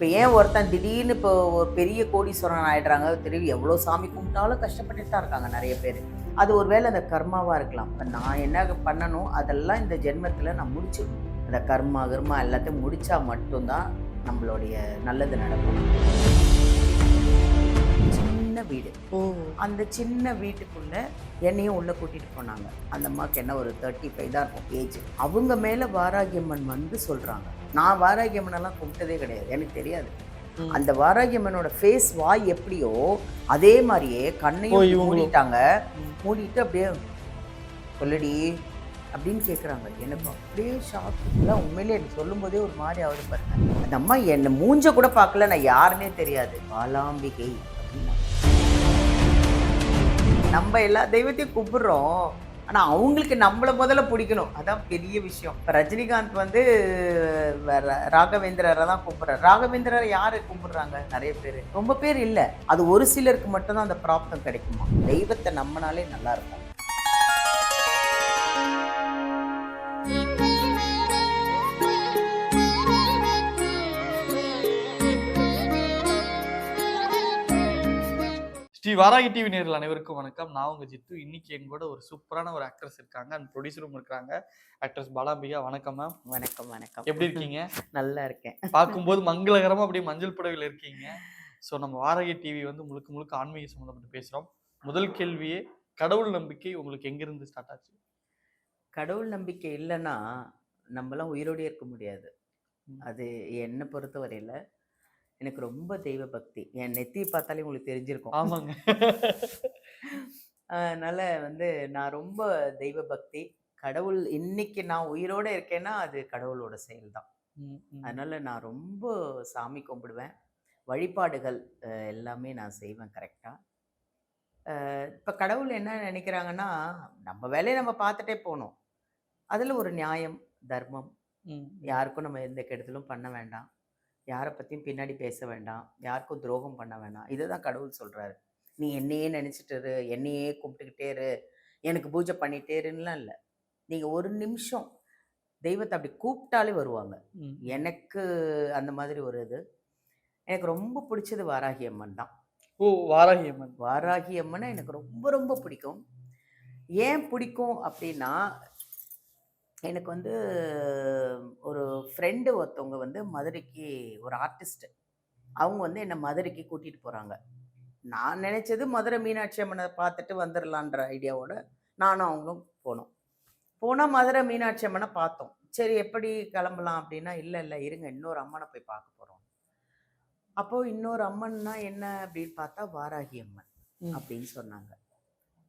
இப்போ ஏன் ஒருத்தன் திடீர்னு இப்போ ஒரு பெரிய கோடீஸ்வரன் ஆயிடுறாங்க திரும்பி எவ்வளோ சாமி கும்பிட்டாலும் கஷ்டப்பட்டுட்டு தான் இருக்காங்க நிறைய பேர். அது ஒருவேளை அந்த கர்மாவாக இருக்கலாம். இப்போ நான் என்ன பண்ணணும் அதெல்லாம் இந்த ஜென்மத்தில் நான் முடிச்சிடணும். அந்த கர்மா கர்மா எல்லாத்தையும் முடிச்சா மட்டும்தான் நம்மளுடைய நல்லது நடக்கும். சின்ன வீடு. அந்த சின்ன வீட்டுக்குள்ள என்னையும் உள்ள கூட்டிட்டு போனாங்க. அந்த அம்மாவுக்கு என்ன ஒரு தேர்ட்டி ஃபைவ் தான் இருக்கும் ஏஜ் அவங்க மேல வாராகியம்மன் வந்து சொல்றாங்க. நான் வாராகியம்மன் எல்லாம் கும்பிட்டதே கிடையாது. எனக்கு தெரியாது. அந்த வாராகியம்மனோட ஃபேஸ் வாய் எப்படியோ அதே மாதிரியே கண்ணையும். மூடிட்டாங்க. மூடிட்டு அப்படியே சொல்லடி அப்படின்னு கேட்குறாங்க எனக்கு அப்படியே ஷாக் எல்லாம் உண்மையிலே எனக்கு சொல்லும்போதே ஒரு மாதிரி ஆகுது பாருங்க. அந்த அம்மா என்னை மூஞ்ச கூட பார்க்கல நான் யாருன்னே தெரியாது. பாலாம்பிகை அப்படின்னா. நம்ம எல்லா தெய்வத்தையும் கும்பிடுறோம். ஆனால் அவங்களுக்கு நம்மளை முதல்ல பிடிக்கணும். அதான் பெரிய விஷயம். இப்போ ரஜினிகாந்த் வந்து ர- ராகவேந்திரரை தான் கும்பிட்றாரு. ராகவேந்திரரை யார் கும்பிட்றாங்க? நிறைய பேர். ரொம்ப பேர் இல்லை. அது ஒரு சிலருக்கு மட்டும்தான் அந்த பிராப்தம் கிடைக்குமா? தெய்வத்தை நம்பினாலே நல்லா இருக்கும் ஸ்ரீ வாராகி டிவி நேரில் அனைவருக்கும் வணக்கம். நான் உங்க ஜித்து. இன்னைக்கு என் கூட ஒரு சூப்பரான ஒரு ஆக்ட்ரஸ் இருக்காங்க. அண்ட் ப்ரொடியூசரும் இருக்காங்க ஆக்ட்ரஸ் பாலாம்பிகா வணக்கம் மேம் வணக்கம் வணக்கம். எப்படி இருக்கீங்க? நல்லா இருக்கேன். பார்க்கும்போது மங்களகரமா அப்படியே மஞ்சள் புடவையில் இருக்கீங்க. ஸோ நம்ம வாராகி டிவி வந்து முழுக்க முழுக்க ஆன்மீக சம்மந்தப்பட்டு பேசுறோம். முதல் கேள்வியே கடவுள் நம்பிக்கை உங்களுக்கு எங்கிருந்து ஸ்டார்ட் ஆச்சு? கடவுள் நம்பிக்கை இல்லைன்னா நம்மளாம் உயிரோடே இருக்க முடியாது. அது என்னை பொறுத்தவரையில் எனக்கு ரொம்ப தெய்வ பக்தி. என் நெத்தி பார்த்தாலே உங்களுக்கு தெரிஞ்சிருக்கும். ஆமாங்க. அதனால வந்து நான் ரொம்ப தெய்வ பக்தி. கடவுள் இன்னைக்கு நான் உயிரோட இருக்கேன்னா அது கடவுளோட செயல் தான். அதனால நான் ரொம்ப சாமி கும்பிடுவேன். வழிபாடுகள் எல்லாமே நான் செய்வேன் கரெக்டாக இப்போ கடவுள் என்ன நினைக்கிறாங்கன்னா நம்ம வேலையை நம்ம பார்த்துட்டே போகணும். அதில் ஒரு நியாயம் தர்மம். யாருக்கும் நம்ம எந்த கெடுதலும் பண்ண வேண்டாம். யாரை பற்றியும் பின்னாடி பேச வேண்டாம். யாருக்கும் துரோகம் பண்ண வேண்டாம் இதை தான் கடவுள் சொல்கிறாரு நீ என்னையே நினச்சிட்டு இரு. என்னையே கும்பிட்டுக்கிட்டே இரு. எனக்கு பூஜை பண்ணிட்டே இருன்னுலாம் இல்லை. நீங்கள் ஒரு நிமிஷம் தெய்வத்தை அப்படி கூப்பிட்டாலே வருவாங்க. எனக்கு அந்த மாதிரி ஒரு இது. எனக்கு ரொம்ப பிடிச்சது வாராகி அம்மன் தான். ஓ வாராகி அம்மன். வாராகி அம்மனை எனக்கு ரொம்ப ரொம்ப பிடிக்கும். ஏன் பிடிக்கும் அப்படின்னா எனக்கு வந்து ஒரு ஃப்ரெண்டு ஒருத்தவங்க வந்து மதுரைக்கு ஒரு ஆர்டிஸ்ட் அவங்க வந்து என்னை மதுரைக்கு கூட்டிகிட்டு போகிறாங்க நான் நினச்சது மதுரை மீனாட்சி அம்மனை பார்த்துட்டு வந்துடலான்ற ஐடியாவோட நானும் அவங்களும் போனோம். போனால் மதுரை மீனாட்சி அம்மனை பார்த்தோம். சரி எப்படி கிளம்பலாம் அப்படின்னா இல்லை இல்லை இருங்க இன்னொரு அம்மனை போய் பார்க்க போகிறோம் அப்போது இன்னொரு அம்மன்னா என்ன? அப்படின்னு பார்த்தா வாராகி அம்மன். அப்படின்னு சொன்னாங்க.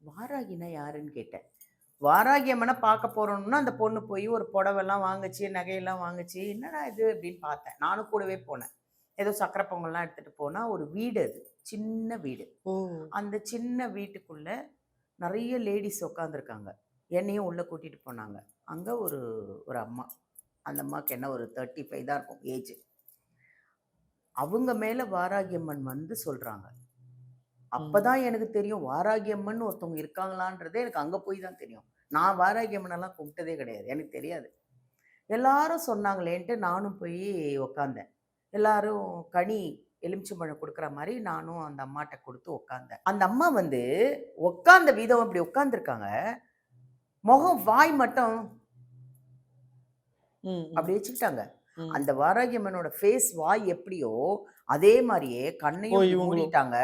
வாராகினா யாருன்னு கேட்டேன். வாராகி அம்மனை பார்க்க போறோம்னா அந்த பொண்ணு போய் ஒரு புடவெல்லாம் வாங்குச்சு நகையெல்லாம் வாங்குச்சு. என்னடா இது அப்படின்னு பார்த்தேன். நானும் கூடவே போனேன். ஏதோ சக்கரை பொங்கல்லாம் எடுத்துட்டு போனா ஒரு வீடு அது. சின்ன வீடு. அந்த சின்ன வீட்டுக்குள்ள நிறைய லேடிஸ் உட்காந்துருக்காங்க என்னையும் உள்ள கூட்டிட்டு போனாங்க. அங்க ஒரு ஒரு அம்மா. அந்த அம்மாவுக்கு என்ன ஒரு தேர்ட்டி ஃபைவ் தான் இருக்கும் ஏஜ் அவங்க மேல வாராகி அம்மன் வந்து சொல்றாங்க. அப்பதான் எனக்கு தெரியும் வாராகி அம்மன் ஒருத்தவங்க இருக்காங்களான்றதே எனக்கு அங்க போய் தான் தெரியும். நான் வாராகி அம்மன் எல்லாம் கும்பிட்டதே கிடையாது. எனக்கு தெரியாது. எல்லாரும் சொன்னாங்களேன்ட்டு நானும் போய் உக்காந்தேன். எல்லாரும் கனி எலுமிச்சம்பழம் கொடுக்குற மாதிரி நானும் அந்த அம்மாட்ட கொடுத்து உக்காந்தேன். அந்த அம்மா வந்து உட்காந்த விதம் அப்படி உட்காந்துருக்காங்க முகம் வாய் மட்டும். அப்படி வச்சுக்கிட்டாங்க. அந்த வாராகி அம்மனோட ஃபேஸ் வாய் எப்படியோ அதே மாதிரியே கண்ணையும். மூடிட்டாங்க.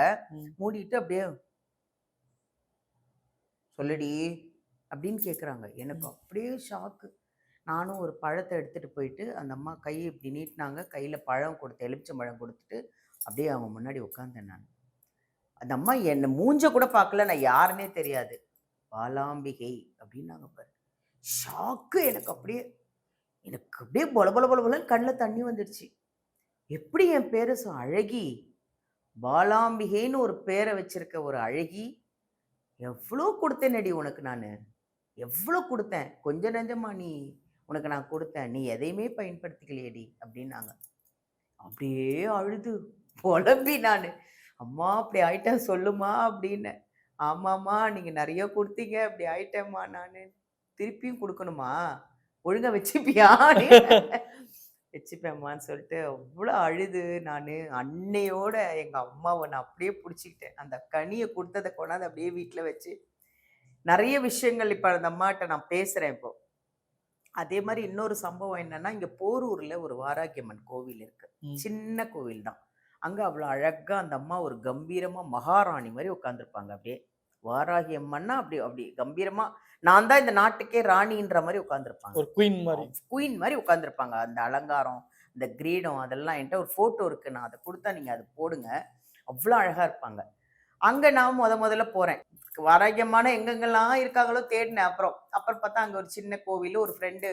மூடிட்டு அப்படியே சொல்லுடி அப்படின்னு கேட்குறாங்க எனக்கு அப்படியே ஷாக்கு நானும் ஒரு பழத்தை எடுத்துட்டு போயிட்டு அந்த அம்மா கையை இப்படி நீட்டினாங்க. கையில் பழம் கொடுத்து எலுமிச்சம்பழம் கொடுத்துட்டு அப்படியே அவங்க முன்னாடி உட்காந்தேன் நான். அந்த அம்மா என்னை மூஞ்ச கூட பார்க்கல. நான் யாருன்னே தெரியாது. பாலாம்பிகை அப்படின்னாங்க பாரு. ஷாக்கு எனக்கு அப்படியே எனக்கு அப்படியே பொல பொல பொல பொலன்னு கண்ணில் தண்ணி வந்துடுச்சு. எப்படி என் பேரை சொ அழகி? பாலாம்பிகைன்னு ஒரு பேரை வச்சிருக்க ஒரு அழகி எவ்வளோ கொடுத்தேனடி உனக்கு நான்? எவ்வளோ கொடுத்தேன்? கொஞ்ச நஞ்சமா நீ உனக்கு நான் கொடுத்தேன். நீ எதையுமே பயன்படுத்திக்கலையேடி அப்படின்னாங்க. அப்படியே அழுது புலம்பி நான். அம்மா அப்படி ஆயிட்டேன் சொல்லுமா அப்படின்னு. ஆமாம்மா நீங்கள் நிறைய கொடுத்தீங்க அப்படி ஆயிட்டேம்மா நான். திருப்பியும் கொடுக்கணுமா? ஒழுங்காக வச்சுப்பியா வச்சுப்பேம்மான்னு சொல்லிட்டு அவ்வளோ அழுது நான். அன்னையோட எங்கள் அம்மாவை நான் அப்படியே பிடிச்சிக்கிட்டேன். அந்த கனியை கொடுத்ததை கொண்டாந்து அப்படியே வீட்டில் வச்சு. நிறைய விஷயங்கள் இப்போ அந்த அம்மாட்ட நான் பேசுகிறேன் இப்போ. அதே மாதிரி இன்னொரு சம்பவம் என்னன்னா இங்கே போரூரில் ஒரு வாராகியம்மன் கோவில் இருக்கு. ம். சின்ன கோவில் தான். அங்கே அவ்வளோ அழகாக அந்த அம்மா ஒரு கம்பீரமாக மகாராணி மாதிரி உட்காந்துருப்பாங்க அப்படியே வாராகி அம்மன்னா அப்படி அப்படி கம்பீரமாக நான் தான் இந்த நாட்டுக்கே ராணின்ற மாதிரி உட்காந்துருப்பாங்க ஒரு குயின் மாதிரி. குயின் மாதிரி உட்காந்துருப்பாங்க அந்த அலங்காரம் இந்த கிரீடம் அதெல்லாம் என்கிட்ட ஒரு ஃபோட்டோ இருக்கு. நான் அதை கொடுத்தா நீங்கள் அதை போடுங்க. அவ்வளோ அழகாக இருப்பாங்க. அங்கே நான் முத முதல்ல போகிறேன் ஆரோக்கியமான எங்கெங்கெல்லாம் இருக்காங்களோ தேடினேன். அப்புறம் அப்புறம் பார்த்தா அங்கே ஒரு சின்ன கோவில் ஒரு ஃப்ரெண்டு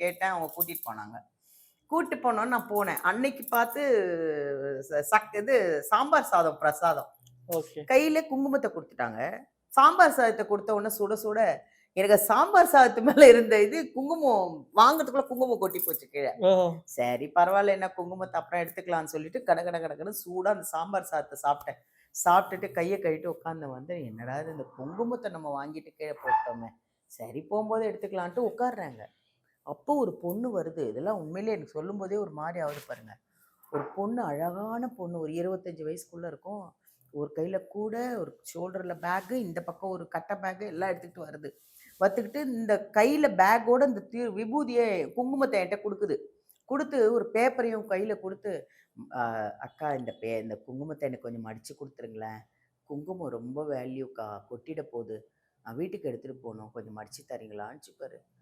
கேட்டேன். அவங்க கூட்டிகிட்டு போனாங்க. கூட்டிட்டு போனோன்னு நான் போனேன். அன்னைக்கு பார்த்து சக் இது சாம்பார் சாதம் பிரசாதம். கையில குங்குமத்தை கொடுத்துட்டாங்க. சாம்பார் சாதத்தை கொடுத்த உடனே சுட சுட எனக்கு சாம்பார் சாதத்து மேல இருந்த இது குங்குமம் வாங்குறதுக்குள்ள குங்குமம் கொட்டி போச்சு கீழே. சரி பரவாயில்ல என்ன குங்குமத்தை அப்புறம் எடுத்துக்கலாம்னு சொல்லிட்டு கட கட கடகடன்னு சூடா அந்த சாம்பார் சாதத்தை சாப்பிட்டேன். சாப்பிட்டுட்டு கையை கழிட்டு உட்காந்து வந்து என்னடா இது இந்த குங்குமத்தை நம்ம வாங்கிட்டு கீழே போட்டோமே. சரி போகும்போது எடுத்துக்கலான்ட்டு உட்காடுறாங்க அப்போ ஒரு பொண்ணு வருது. இதெல்லாம் உண்மையிலேயே எனக்கு சொல்லும்போதே ஒரு மாதிரி ஆகுது பாருங்க. ஒரு பொண்ணு அழகான பொண்ணு ஒரு இருபத்தஞ்சு வயசுக்குள்ள இருக்கும். ஒரு கையில கூட ஒரு ஷோல்டர்ல பேக்கு இந்த பக்கம் ஒரு கட்டை பேக்கு எல்லாம் எடுத்துக்கிட்டு வருது. வத்துக்கிட்டு இந்த கையில பேக்கோட இந்த தீ விபூதியை குங்குமத்தை என்கிட்ட கொடுக்குது. கொடுத்து ஒரு பேப்பரையும் கையில கொடுத்து "ம், ஆ, அக்கா இந்த பே இந்த குங்குமத்தை எனக்கு கொஞ்சம் மடிச்சு கொடுத்துருங்களேன். குங்குமம் ரொம்ப வேல்யூக்கா கொட்டிட போகுது. நான் வீட்டுக்கு எடுத்துட்டு போகணும். கொஞ்சம் மடிச்சு தரீங்களான்னு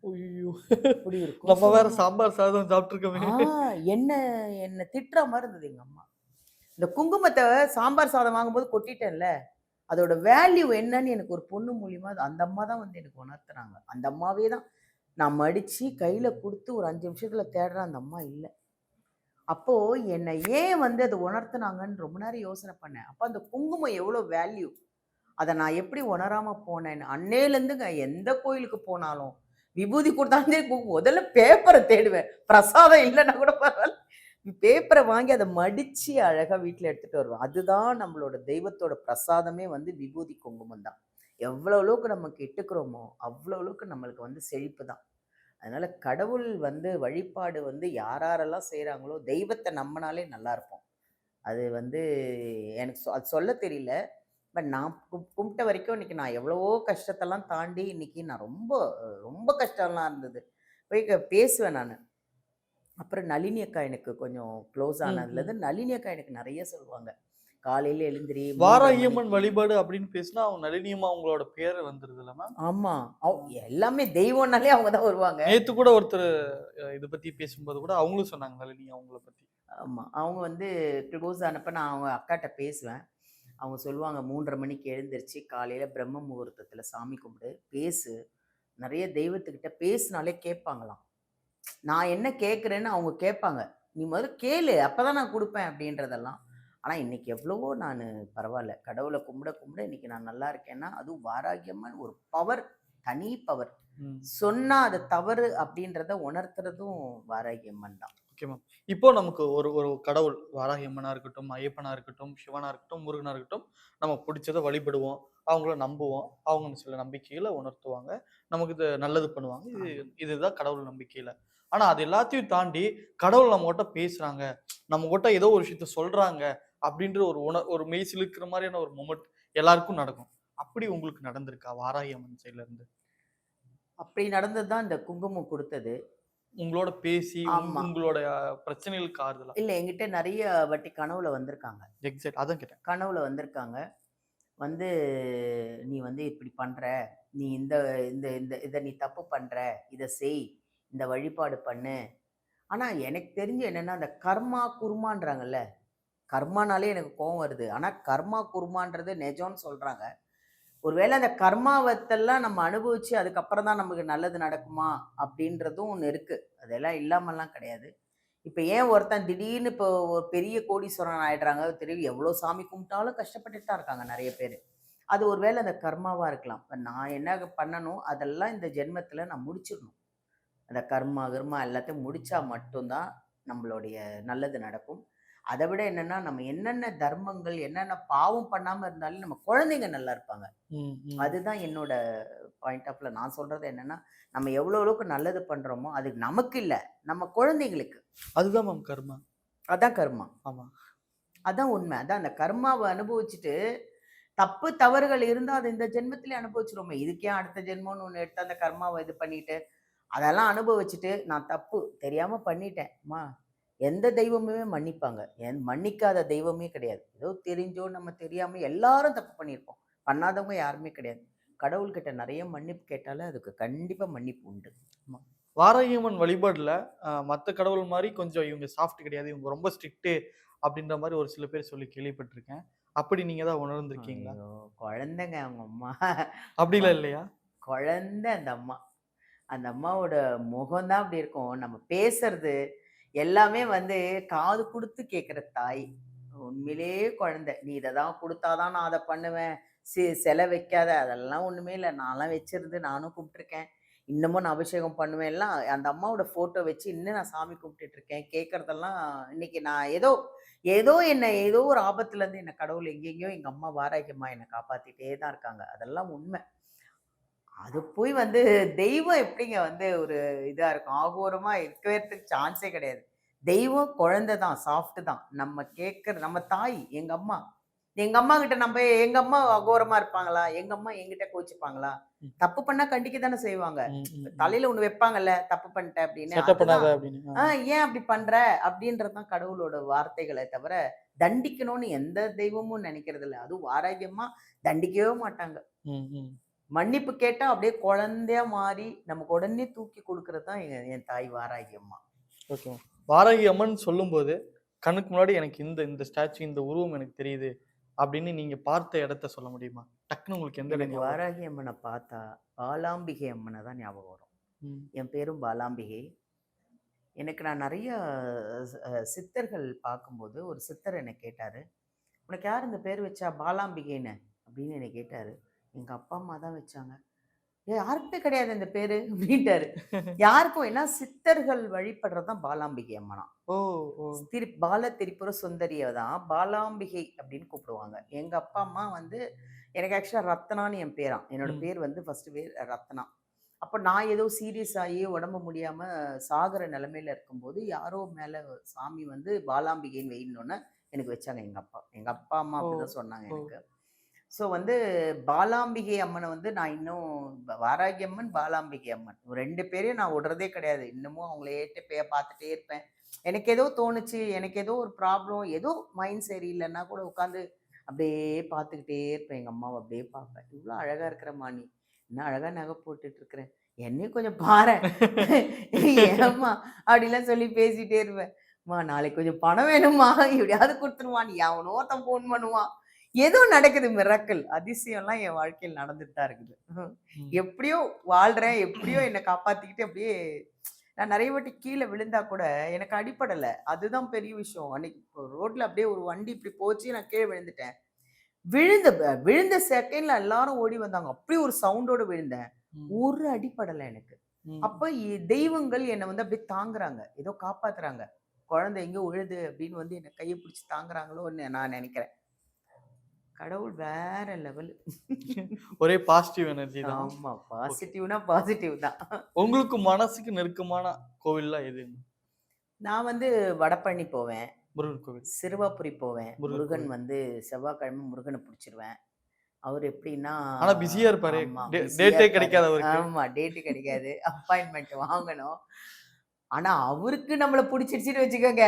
ஐயோ. இப்படி இருக்கும். நம்ம வேற. சாம்பார் சாதம் சாப்பிட்டுருக்கோமே. ஆ, என்ன என்ன திட்டுற மாதிரி இருந்தது எங்க அம்மா. இந்த குங்குமத்தை சாம்பார் சாதம் வாங்கும்போது கொட்டிட்டேன்ல அதோட வேல்யூ என்னன்னு எனக்கு ஒரு பொண்ணு மூலியமா அது- அந்த அம்மா தான் வந்து எனக்கு உணர்த்துறாங்க அந்த அம்மாவே தான். நான் மடித்து கையில் கொடுத்து ஒரு அஞ்சு நிமிஷத்தில் தேடுறேன் அந்த அம்மா இல்லை. அப்போது என்னை ஏன் வந்து அதை உணர்த்துனாங்கன்னு ரொம்ப நேரம் யோசனை பண்ணேன். அப்போ அந்த குங்குமம் எவ்வளோ வேல்யூ அதை நான் எப்படி உணராமல் போனேன்னு? அன்னையிலேருந்துங்க எந்த கோயிலுக்கு போனாலும் விபூதி கொடுத்தாலே முதல்ல பேப்பரை தேடுவேன். பிரசாதம் இல்லைன்னா கூட பேப்பரை வாங்கி அதை மடித்து அழகாக வீட்டில் எடுத்துகிட்டு வருவோம். அதுதான் நம்மளோட தெய்வத்தோட பிரசாதமே வந்து விபூதி குங்குமம் தான். எவ்வளோ அளவுக்கு நம்ம கெட்டுக்கிறோமோ அவ்வளோ அளவுக்கு நம்மளுக்கு வந்து செழிப்பு தான். அதனால் கடவுள் வந்து வழிபாடு வந்து யார் யாரெல்லாம் செய்கிறாங்களோ தெய்வத்தை நம்பினாலே நல்லா இருப்போம். அது வந்து எனக்கு சொ- அது சொல்ல தெரியல. பட் நான் கும்- கும்பிட்ட வரைக்கும் இன்னைக்கு நான் எவ்வளவோ கஷ்டத்தெல்லாம் தாண்டி இன்றைக்கி நான் ரொம்ப ரொம்ப கஷ்டம்லாம் இருந்தது. போய் பேசுவேன் நான். அப்புறம் நளினி அக்கா எனக்கு கொஞ்சம் க்ளோஸ் ஆனதுலேருந்து நளினி அக்கா எனக்கு நிறைய சொல்லுவாங்க. காலையில எழுந்திரி வாராகியம்மன் வழிபாடு அப்படின்னு பேசினா அவங்க நளினியம்மா உங்களோட பேர் வந்துருதுல்ல மேம் ஆமா. அவ- எல்லாமே தெய்வம்னாலே அவங்க தான் வருவாங்க. நேத்து கூட ஒருத்தர் இத பத்தி பேசும்போது கூட அவங்களும் சொன்னாங்க நளினி அவங்கள பத்தி. ஆமா. அவங்க வந்து க்ளோஸ் ஆனப்ப நான் அவங்க அக்காட்ட பேசுவேன். அவங்க சொல்லுவாங்க மூன்றரை மணிக்கு எழுந்திருச்சு காலையில பிரம்ம முகூர்த்தத்துல சாமி கும்பிடு பேசு. நிறைய தெய்வத்துக்கிட்ட பேசினாலே கேட்பாங்களாம். நான் என்ன கேட்குறேன்னு அவங்க கேட்பாங்க. நீ முதல்ல கேளு அப்பதான் நான் கொடுப்பேன் அப்படின்றதெல்லாம். ஆனா இன்னைக்கு எவ்வளவோ நான் பரவாயில்ல. கடவுளை கும்பிட கும்பிட இன்னைக்கு நான் நல்லா இருக்கேன்னா அதுவும் வாராகியம்மன் ஒரு பவர் தனி பவர். சொன்னா அது தவறு அப்படின்றத உணர்த்துறதும் வாராகியம்மன் தான். Okay ma'am. இப்போ நமக்கு ஒரு ஒரு கடவுள் வாராகியம்மனா இருக்கட்டும் ஐயப்பனா இருக்கட்டும் சிவனா இருக்கட்டும் முருகனா இருக்கட்டும் நம்ம பிடிச்சதை வழிபடுவோம் அவங்கள நம்புவோம் அவங்க சில நம்பிக்கைகளை உணர்த்துவாங்க. நமக்கு இது நல்லது பண்ணுவாங்க. இது இதுதான் கடவுள் நம்பிக்கையில. ஆனா அது எல்லாத்தையும் தாண்டி கடவுள் நம்ம கிட்ட பேசுறாங்க. நம்ம கிட்ட ஏதோ ஒரு விஷயத்த சொல்றாங்க அப்படின்ற ஒரு உண ஒரு மெய் சிலுக்கிற மாதிரியான ஒரு மொமெண்ட் எல்லாருக்கும் நடக்கும். அப்படி உங்களுக்கு நடந்திருக்கா? வாராகியம்மன் சைட்ல இருந்து. அப்படி நடந்தது தான் இந்த குங்குமம் கொடுத்தது. உங்களோட பேசி. உங்களோட பிரச்சனைகளுக்கு ஆறுதலா? இல்லை என்கிட்ட நிறைய வாட்டி கனவுல வந்திருக்காங்க. எக்ஸாக்ட் அதான் கேட்டேன். கனவுல வந்திருக்காங்க. வந்து நீ வந்து இப்படி பண்ற. நீ இந்த இந்த இந்த இதை நீ தப்பு பண்ற. இதை செய். இந்த வழிபாடு பண்ணு. ஆனால் எனக்கு தெரிஞ்சு என்னென்னா அந்த கர்மா குருமான்றாங்கல்ல கர்மானாலே எனக்கு கோவம் வருது. ஆனால் கர்மா குருமான்றது நெஜம்னு சொல்கிறாங்க ஒருவேளை அந்த கர்மாவத்தெல்லாம் நம்ம அனுபவிச்சு அதுக்கப்புறம் தான் நமக்கு நல்லது நடக்குமா? அப்படின்றதும் ஒன்று இருக்குது அதெல்லாம் இல்லாமல்லாம் கிடையாது. இப்போ ஏன் ஒருத்தன் திடீர்னு இப்போ ஒரு பெரிய கோடீஸ்வரன் ஆயிடுறாங்க தெரியும் எவ்வளோ சாமி கும்பிட்டாலும் கஷ்டப்பட்டுட்டு தான் இருக்காங்க நிறைய பேர். அது ஒருவேளை அந்த கர்மாவாக இருக்கலாம். இப்போ நான் என்ன பண்ணணும்? அதெல்லாம் இந்த ஜென்மத்தில் நான் முடிச்சிடணும். அந்த கர்மா கர்மா எல்லாத்தையும் முடிச்சா மட்டும்தான் நம்மளுடைய நல்லது நடக்கும். அதை விட என்னன்னா நம்ம என்னென்ன தர்மங்கள் என்னென்ன பாவம் பண்ணாமல் இருந்தாலும் நம்ம குழந்தைங்க நல்லா இருப்பாங்க. அதுதான் என்னோட பாயிண்ட் ஆஃப்ல நான் சொல்றது என்னன்னா நம்ம எவ்வளோ அளவுக்கு நல்லது பண்றோமோ அது நமக்கு இல்லை நம்ம குழந்தைங்களுக்கு. அதுதான் மேம் கர்மா. அதான் கர்மா. ஆமா. அதான் உண்மை. அதான் அந்த கர்மாவை அனுபவிச்சுட்டு தப்பு தவறுகள் இருந்தால் அது இந்த ஜென்மத்திலே அனுபவிச்சிருவோமே. இதுக்கே அடுத்த ஜென்மம்னு ஒன்று எடுத்து அந்த கர்மாவை இது பண்ணிட்டு அதெல்லாம் அனுபவிச்சுட்டு நான் தப்பு தெரியாம பண்ணிட்டேன். அம்மா எந்த தெய்வமுமே மன்னிப்பாங்க. என் மன்னிக்காத தெய்வமே கிடையாது. ஏதோ தெரிஞ்சோ நம்ம தெரியாம எல்லாரும் தப்பு பண்ணியிருப்போம். பண்ணாதவங்க யாருமே கிடையாது. கடவுள்கிட்ட நிறைய மன்னிப்பு கேட்டாலே அதுக்கு கண்டிப்பா மன்னிப்பு உண்டு. வாராகியம்மன் வழிபாடுல மத்த கடவுள் மாதிரி கொஞ்சம் இவங்க சாஃப்ட் கிடையாது. இவங்க ரொம்ப ஸ்ட்ரிக்ட் அப்படின்ற மாதிரி ஒரு சில பேர் சொல்லி கேள்விப்பட்டிருக்கேன். அப்படி நீங்க தான் உணர்ந்திருக்கீங்களா? குழந்தைங்க அவங்க அம்மா. அப்படிலாம் இல்லையா? குழந்தை அந்த அம்மா. அந்த அம்மாவோட முகம் தான் அப்படி இருக்கும். நம்ம பேசுறது எல்லாமே வந்து காது கொடுத்து கேட்குற தாய். உண்மையிலே குழந்தை. நீ இதை தான் கொடுத்தாதான் நான் அதை பண்ணுவேன். சி செலை வைக்காத. அதெல்லாம் ஒன்றுமே இல்லை. நான்லாம் வச்சிருந்து நானும் கும்பிட்டுருக்கேன். இன்னமும் நான் அபிஷேகம் பண்ணுவேன். எல்லாம் அந்த அம்மாவோட ஃபோட்டோ வச்சு இன்னும் நான் சாமி கும்பிட்டுட்டு இருக்கேன். கேட்குறதெல்லாம் இன்னைக்கு நான் ஏதோ ஏதோ என்னை ஏதோ ஒரு ஆபத்துலேருந்து என்னை கடவுள் எங்கெங்கேயோ எங்கள் அம்மா வாராகியம்மா என்னை காப்பாற்றிட்டே தான் இருக்காங்க. அதெல்லாம் உண்மை. அது போய் வந்து தெய்வம் எப்படிங்க வந்து ஒரு இதா இருக்கும்? ஆகோரமா இருக்கிறதுக்கு சான்ஸே கிடையாது. தெய்வம் குழந்தை தான் சாஃப்ட் தான். நம்ம கேட்கற நம்ம தாய் எங்க அம்மா. எங்க அம்மா கிட்ட நம்ம எங்க அம்மா அகோரமா இருப்பாங்களா? எங்க அம்மா எங்கிட்ட கோச்சிப்பாங்களா. தப்பு பண்ணா கண்டிக்க தானே செய்வாங்க. தலையில ஒண்ணு வைப்பாங்கல்ல தப்பு பண்ணிட்ட அப்படின்னு. ஆஹ் ஏன் அப்படி பண்ற? அப்படின்றதுதான் கடவுளோட வார்த்தைகளை தவிர தண்டிக்கணும்னு எந்த தெய்வமும் நினைக்கிறது இல்லை அதுவும் ஆரோக்கியமா தண்டிக்கவே மாட்டாங்க. மன்னிப்பு கேட்டா அப்படியே குழந்தையா மாறி நமக்கு உடனே தூக்கி கொடுக்கறது தான் என் என் தாய் வாராகி அம்மா. ஓகே. வாராகி அம்மன் சொல்லும்போது கண்ணுக்கு முன்னாடி எனக்கு இந்த இந்த ஸ்டாச்சு இந்த உருவம் எனக்கு தெரியுது அப்படின்னு நீங்க பார்த்த இடத்த சொல்ல முடியுமா? டக்குன்னு உங்களுக்கு எந்த எனக்கு? வாராகி அம்மனை பார்த்தா பாலாம்பிகை அம்மனை தான் ஞாபகம் வரும். என் பேரும் பாலாம்பிகை. எனக்கு நான் நிறைய சித்தர்கள் பார்க்கும்போது ஒரு சித்தர் என்னை கேட்டார். உனக்கு யார் இந்த பேர் வச்சா பாலாம்பிகைன்னு? அப்படின்னு என்னை கேட்டார். எங்கள் அப்பா அம்மா தான் வச்சாங்க. யாருக்குமே கிடையாது இந்த பேர்? அப்படின்ட்டாரு. யாருக்கும் ஏன்னா சித்தர்கள் வழிபடுறது தான் பாலாம்பிகை அம்மனா. ஓ ஓ. திரு பால திரிபுர சுந்தரியை தான் பாலாம்பிகை அப்படின்னு கூப்பிடுவாங்க. எங்கள் அப்பா அம்மா வந்து எனக்கு ஆக்சுவலாக ரத்னான்னு என் பேரான் என்னோட. பேர் வந்து ஃபர்ஸ்ட் பேர் ரத்னா. அப்போ நான் ஏதோ சீரியஸ் ஆகி உடம்பு முடியாமல் சாகிற நிலமையில இருக்கும்போது யாரோ மேலே சாமி வந்து பாலாம்பிகைன்னு வெயின்னொன்னே எனக்கு வச்சாங்க எங்கள் அப்பா. எங்கள் அப்பா அம்மா அப்படி தான் சொன்னாங்க. எனக்கு. ஸோ வந்து பாலாம்பிகை அம்மனை வந்து நான் இன்னும் வாராகி அம்மன் பாலாம்பிகை அம்மன். ரெண்டு பேரையும் நான் விடுறதே கிடையாது. இன்னமும் அவங்கள ஏட்டு பே பார்த்துட்டே இருப்பேன். எனக்கு ஏதோ தோணுச்சு எனக்கு ஏதோ ஒரு ப்ராப்ளம் ஏதோ மைண்ட் சரியில்லைன்னா கூட உட்காந்து அப்படியே பார்த்துக்கிட்டே இருப்பேன். எங்கள் அம்மாவை அப்படியே பார்ப்பேன். இவ்வளோ அழகாக இருக்கிற நீ. என்ன அழகாக நகை போட்டுட்டு இருக்கிறேன் என்னையும் கொஞ்சம் பாரு. ஏம்மா? அப்படிலாம் சொல்லி பேசிட்டே இருப்பேன். அம்மா நாளைக்கு கொஞ்சம் பணம் வேணுமா எப்படியாவது கொடுத்துருவான் நீ அவனோ ஒருத்தன் ஃபோன் பண்ணுவான். ஏதோ நடக்குது மிரக்கல் அதிசயம்லாம் என் வாழ்க்கையில் நடந்துட்டு தான் இருக்குது. எப்படியோ வாழ்றேன் எப்படியோ என்னை காப்பாத்திக்கிட்டு அப்படியே நான் நிறைய வாட்டி கீழே விழுந்தா கூட எனக்கு அடிப்படலை அதுதான் பெரிய விஷயம். அன்னைக்கு ரோட்ல அப்படியே ஒரு வண்டி இப்படி போச்சு நான் கீழே விழுந்துட்டேன். விழுந்த விழுந்த செகண்ட்ல எல்லாரும் ஓடி வந்தாங்க. அப்படி ஒரு சவுண்டோட விழுந்தேன். ஒரு அடிப்படலை எனக்கு. அப்ப தெய்வங்கள் என்னை வந்து அப்படியே தாங்குறாங்க. ஏதோ காப்பாத்துறாங்க. குழந்தை எங்க உழுது அப்படின்னு வந்து என்னை கையை பிடிச்சி தாங்குறாங்களோன்னு நான் நினைக்கிறேன். கடவுள் வேற லெவல். ஒரே பாசிட்டிவ் எனர்ஜி தான். ஆமா பாசிட்டிவ்னா பாசிட்டிவ் தான். உங்களுக்கு மனசுக்கு நெருக்கமான கோவில்லாம் எது? நான் வந்து வடபழனி போவேன். முருகன் கோவில். சிறுவாபுரி போவேன். முருகன். வந்து செவ்வாய்க்கிழமை முருகனை பிடிச்சிருவேன். அவர் எப்படின்னா ஆனா பிஸியா இருப்பாரு. டேட்டே. கிடைக்காது ஆமா டேட்டு கிடைக்காது. அப்பாயின்மெண்ட் வாங்கணும். ஆனா அவருக்கு நம்மள பிடிச்சிருச்சுன்னு வச்சுக்கோங்க.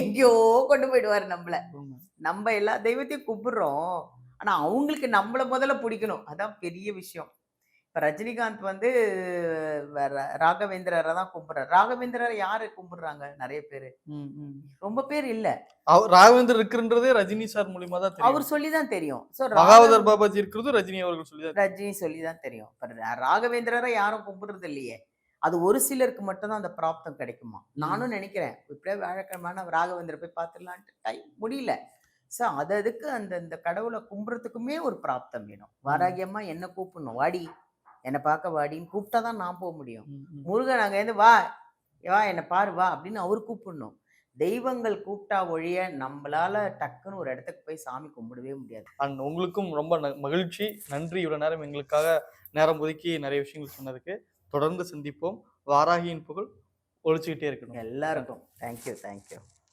எங்கேயோ கொண்டு போயிடுவாரு நம்மள. நம்ம எல்லா தெய்வத்தையும் கும்பிடுறோம். ஆனா அவங்களுக்கு நம்மள முதல்ல பிடிக்கணும். அதான் பெரிய விஷயம். இப்ப ரஜினிகாந்த் வந்து ராகவேந்திரரை தான் கும்பிடுறாரு. ராகவேந்திரரை யாரு கும்பிடுறாங்க? நிறைய பேர். ரொம்ப பேர் இல்ல. அவர் ராகவேந்தர் இருக்குன்றதே ரஜினி சார் மூலியமா தான் தெரியும். அவர் சொல்லி தான் தெரியும் ஸோ மகாவதர் பாபாஜி இருக்கிறது ரஜினி அவர்கள் சொல்லி தான் ரஜினி சொல்லி தான் தெரியும் ராகவேந்திரரை யாரும் கும்பிடுறது இல்லையே அது ஒரு சிலருக்கு மட்டும்தான் அந்த பிராப்தம் கிடைக்குமா? நானும் நினைக்கிறேன். இப்படியே வியாழக்கிழமை நான் ராகவேந்திர போய் பார்த்துடலான்ட்டு டைம் முடியல. ஸோ அது அதுக்கு அந்த இந்த கடவுளை கும்பிட்றதுக்குமே ஒரு பிராப்தம் வேணும். வாராகியம்மா என்ன கூப்பிடணும்? வாடி. என்னை பார்க்க வாடின்னு கூப்பிட்டா தான் நான் போக முடியும். முருகன் அங்கேருந்து வா. வா என்னை பாரு வா அப்படின்னு அவர் கூப்பிடணும். தெய்வங்கள் கூப்பிட்டா ஒழிய நம்மளால டக்குன்னு ஒரு இடத்துக்கு போய் சாமி கும்பிடவே முடியாது. அண்ட் உங்களுக்கும் ரொம்ப மகிழ்ச்சி. நன்றி. இவ்வளவு நேரம் எங்களுக்காக நேரம் ஒதுக்கி நிறைய விஷயங்கள் சொன்னதுக்கு. தொடர்ந்து சந்திப்போம். வாராகியின் புகழ் ஒழிச்சுக்கிட்டே இருக்கணும். எல்லாருக்கும். Thank you thank you